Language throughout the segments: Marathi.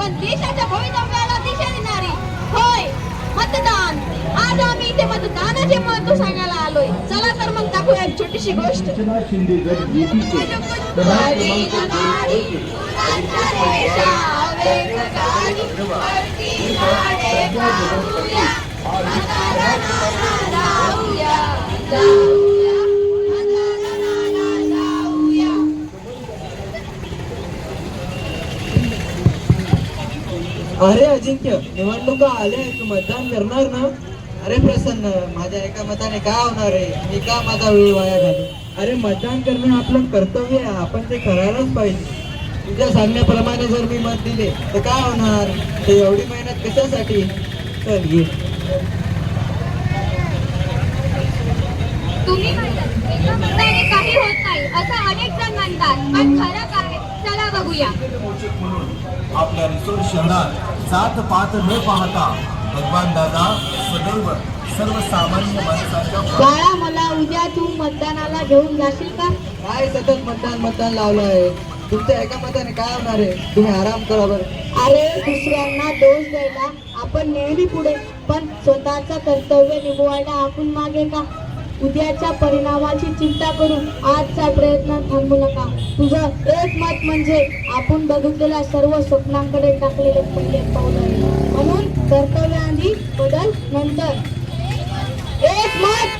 पण देशाच्या भवितव्याला दिशा देणारी होय मतदान आज आम्ही इथे मतदानाचे महत्त्व सांगायला आलोय चला तर मग दाखवूया छोटीशी गोष्ट शिंदे अरे अजिंक्य निवडणुका आल्या तू मतदान करणार ना? अरे प्रसन्न माझ्या एका मताने काय होणार आहे? मी का माझा वेळ वाया घालू? अरे मतदान करणं आपलं कर्तव्य आहे आपण ते करायलाच पाहिजे. तुझ्या सांगण्याप्रमाणे जर मी मत दिले तर काय होणार? ते एवढी मेहनत कशासाठी? चल ये. तुम्ही म्हणतात एका मताने काही होत नाही असं अनेक जण म्हणतात पण खरं काय चला बघूया. मोचक म्हणून आपल्या रिसोड शहरात जात पात न पाहता भगवान दादा सदैव सर्वसामान्य माणसाच्या बाळा मला उद्या तू मतदानाला घेऊन जाशील का? काय सतत मतदान मतदान लावलं आहे तुमच्या एका मताने काय होणार आहे? तुम्ही आराम करा बरं. अरे दुसऱ्यांना दोष द्यायला आपण नेहमी पुढे पण स्वतःचं कर्तव्य निभवायला आपण मागे का? उद्याच्या परिणामाची चिंता करून आजचा प्रयत्न थांबू नका. तुझं एक म्हणजे आपण बघितलेल्या सर्व स्वप्नांकडे टाकलेले पहिले पाऊल आहे. म्हणून कर्तव्य आधी बदल नंतर. एक मत.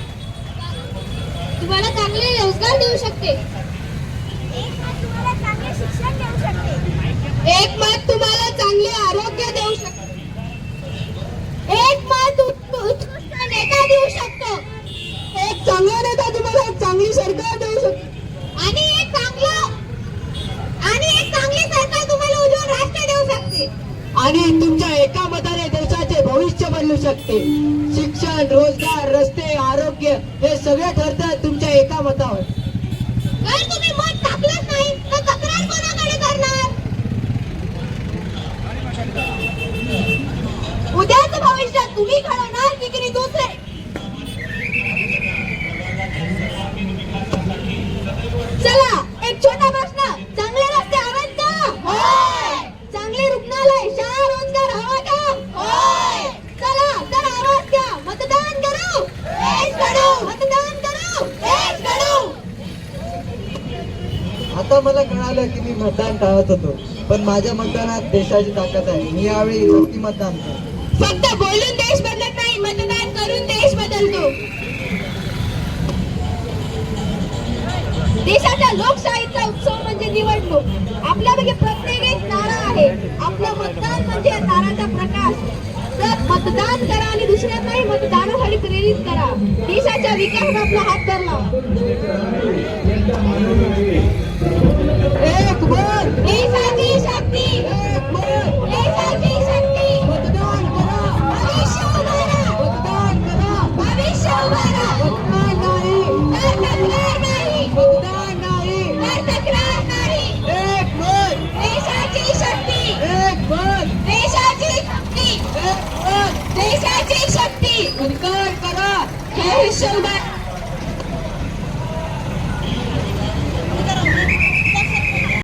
तुम्हाला चांगले रोजगार देऊ शकते एक मत तुम्हाला चांगले आरोग्य देऊ शकतो एक मत उत्- उत्कृष्ट नेता देऊ शकतो एक चांगला नेता तुम्हाला एक चांगली सरकार देऊ शकतो आणि एक चांगलं आणि एक चांगली सरकार तुम्हाला उज्ज्वल राष्ट्र देऊ शकते आणि तुमच्या एका मताने देशाचे भविष्य बदलू शकते. शिक्षण रोजगार रस्ते आरोग्य हे सगळे ठरतात तुमच्या एका मतावर. जर तुम्ही मत टाकलंच नाही तर तक्रार कोणाकडे करणार? भविष्य तुम्ही घडवणार की की दुसरे चला एक छोटा प्रश्न चांगले रस्ते हवेत का चांगले रुग्णालय शाळा रोजगार हवा का चला तर आवाज द्या मतदान करू देश घडवू मतदान करू देश घडवू आता मला कळालं की मी मतदान टाळत होतो. पण माझ्या मतदानात देशाची ताकद आहे. मी यावेळी नक्की मतदान करतो फक्त बोलून देश बदलत नाही मतदान करून देश बदलतो. देशाच्या लोकशाहीचा उत्सव म्हणजे निवडणूक. आपल्यापैकी प्रत्येक एक तारा आहे. आपलं मतदान म्हणजे ताराचा प्रकाश. तर मतदान करा आणि दुसऱ्यांनाही मतदानासाठी प्रेरित करा. देशाच्या विकासात आपला हात धरला देशाची शक्ती! एक वर देशाची शक्ती! मतदान करा! भविष्य उभारा